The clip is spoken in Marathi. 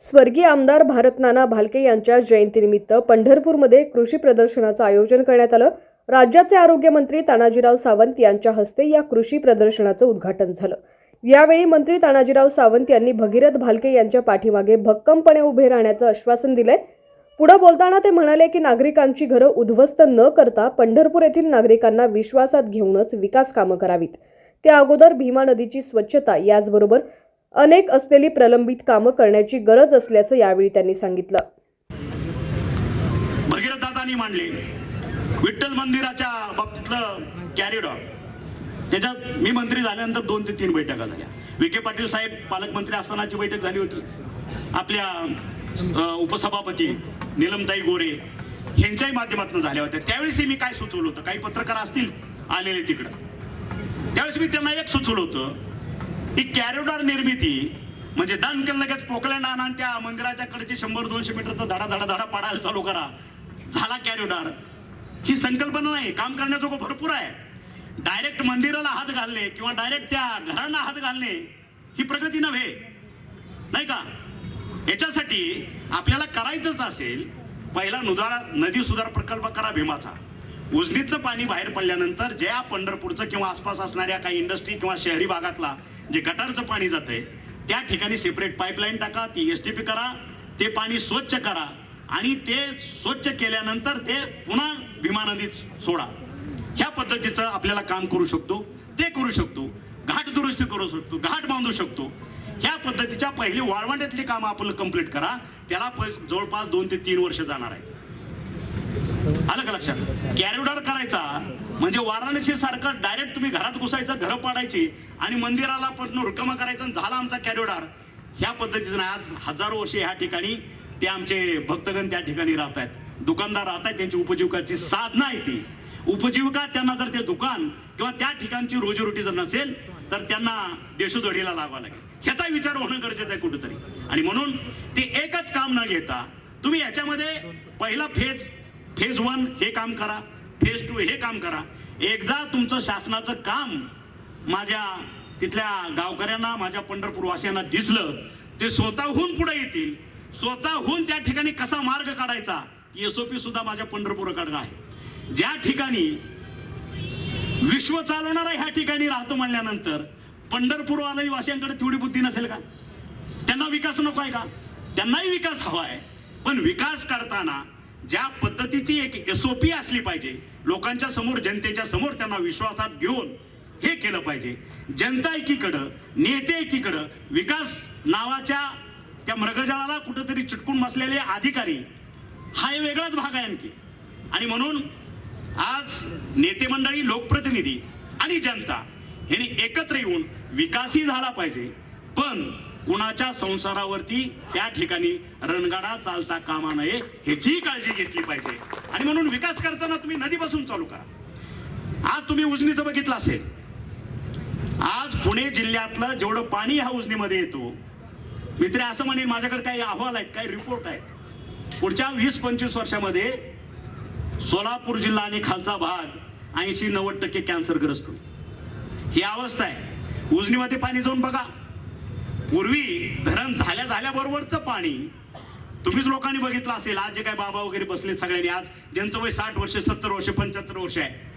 स्वर्गीय आमदार भारत नाना भालके यांच्या जयंतीनिमित्त पंढरपूरमध्ये कृषी प्रदर्शनाचं आयोजन करण्यात आलं. राज्याचे आरोग्यमंत्री तानाजीराव सावंत यांच्या हस्ते या कृषी प्रदर्शनाचं उद्घाटन झालं. यावेळी मंत्री तानाजीराव सावंत यांनी भगीरथ भालके यांच्या पाठीमागे भक्कमपणे उभे राहण्याचं आश्वासन दिलंय. पुढे बोलताना ते म्हणाले की नागरिकांची घरं उद्ध्वस्त न करता पंढरपूर येथील नागरिकांना विश्वासात घेऊनच विकास कामं करावीत. त्या अगोदर भीमा नदीची स्वच्छता याचबरोबर अनेक असलेली प्रलंबित कामं करण्याची गरज असल्याचं यावेळी त्यांनी सांगितलं. भगीरथदादांनी मांडले. विठ्ठल मंदिराच्या बाबतीतलं कॅरिडॉर त्याच्यात मी मंत्री झाल्यानंतर दोन ते तीन बैठका झाल्या. विखे पाटील साहेब पालकमंत्री असतानाची बैठक झाली होती. आपल्या उपसभापती निलमताई गोरे यांच्याही माध्यमातून झाल्या होत्या. त्यावेळेसही मी काय सुचवलं होतं? काही पत्रकार असतील आलेले तिकडं. त्यावेळेस मी त्यांना एक सुचवलं होतं ही कॅरिडॉर निर्मिती म्हणजे दान केलं लगेच पोकल्या आणा त्या मंदिराच्या कडचे शंभर दोनशे मीटरचा धडा धडा धडा पाडायला चालू करा. झाला कॅरिडॉर ही संकल्पना नाही काम करण्याजोगं भरपूर आहे. डायरेक्ट मंदिराला हात घालणे किंवा डायरेक्ट त्या घरांना हात घालणे ही प्रगती नव्हे. नाही का? याच्यासाठी आपल्याला करायचंच असेल पहिला नुधारा नदी सुधार प्रकल्प करा भीमाचा. उजनीतलं पाणी बाहेर पडल्यानंतर ज्या पंढरपूरचं किंवा आसपास असणाऱ्या काही इंडस्ट्री किंवा शहरी भागातला जे गटारचं पाणी जातंय त्या ठिकाणी सेपरेट पाईपलाईन टाका ती एस टी पी करा ते पाणी स्वच्छ करा आणि ते स्वच्छ केल्यानंतर ते पुन्हा भीमा नदीत सोडा. ह्या पद्धतीचं आपल्याला काम करू शकतो ते करू शकतो घाट दुरुस्ती करू शकतो घाट बांधू शकतो. ह्या पद्धतीच्या पहिली वाळवंट्यातली कामं आपण कंप्लीट करा त्याला पैस- जवळपास दोन ते तीन वर्ष जाणार आहे आलं का लक्षात? कॅरिडॉर करायचा म्हणजे वाराणसी सारखं डायरेक्ट तुम्ही घरात घुसायचं घरं पाडायची आणि मंदिराला पण रुकमा करायचं झाला आमचा कॅरिडॉर ह्या पद्धतीचं नाही आज हजारो वर्षे ह्या ठिकाणी ते आमचे भक्तगण त्या ठिकाणी राहत आहेत. दुकानदार राहत आहेत त्यांची उपजीविकाची साधना आहे ती. उपजीविका त्यांना जर ते दुकान किंवा त्या ठिकाणची रोजीरोटी जर नसेल तर त्यांना देशोधडीला लागावा लागेल. ह्याचा विचार होणं गरजेचं आहे कुठेतरी. आणि म्हणून ते एकच काम न घेता तुम्ही याच्यामध्ये पहिला फेज फेज वन हे काम करा. फेज टू हे काम करा. एकदा तुमचं शासनाचं काम माझ्या तिथल्या गावकऱ्यांना माझ्या पंढरपूरवासियांना दिसलं ते स्वतःहून पुढे येतील. स्वतःहून त्या ठिकाणी कसा मार्ग काढायचा एसओपी सुद्धा माझ्या पंढरपूरकडे आहे. ज्या ठिकाणी विश्व चालवणारा ह्या ठिकाणी राहतो म्हणल्यानंतर पंढरपूर वासियांकडे तेवढी बुद्धी नसेल का? त्यांना विकास नको आहे का? त्यांनाही विकास हवा आहे. पण विकास करताना ज्या पद्धतीची एक एसओपी असली पाहिजे लोकांच्या समोर जनतेच्या समोर त्यांना विश्वासात घेऊन हे केलं पाहिजे. जनता एकीकडं नेते एकीकडं विकास नावाच्या त्या मृगजळाला कुठंतरी चिटकून बसलेले अधिकारी हा एक वेगळाच भाग आहे आणखी. आणि म्हणून आज नेते मंडळी लोकप्रतिनिधी आणि जनता यांनी एकत्र येऊन विकासही झाला पाहिजे. पण कुणाच्या संसारावरती त्या ठिकाणी रणगाडा चालता कामा नये ह्याचीही काळजी घेतली पाहिजे. आणि म्हणून विकास करताना तुम्ही नदीपासून चालू करा. आज तुम्ही उजनीचं बघितलं असेल. आज पुणे जिल्ह्यातलं जेवढं पाणी ह्या उजनीमध्ये येतो मित्र असं म्हणेल माझ्याकडे काही अहवाल आहेत काही रिपोर्ट आहेत. पुढच्या वीस पंचवीस वर्षामध्ये सोलापूर जिल्हा आणि खालचा भाग ऐंशी नव्वद टक्के कॅन्सरग्रस्त होईल. ही अवस्था आहे. उजनीमध्ये पाणी जाऊन बघा. पूर्वी धरण झाल्या झाल्याबरोबरचं पाणी. तुम्हीच लोकांनी बघितलं असेल आज जे काय बाबा वगैरे बसले सगळ्यांनी आज ज्यांचं वय साठ वर्ष सत्तर वर्ष पंच्याहत्तर वर्ष आहे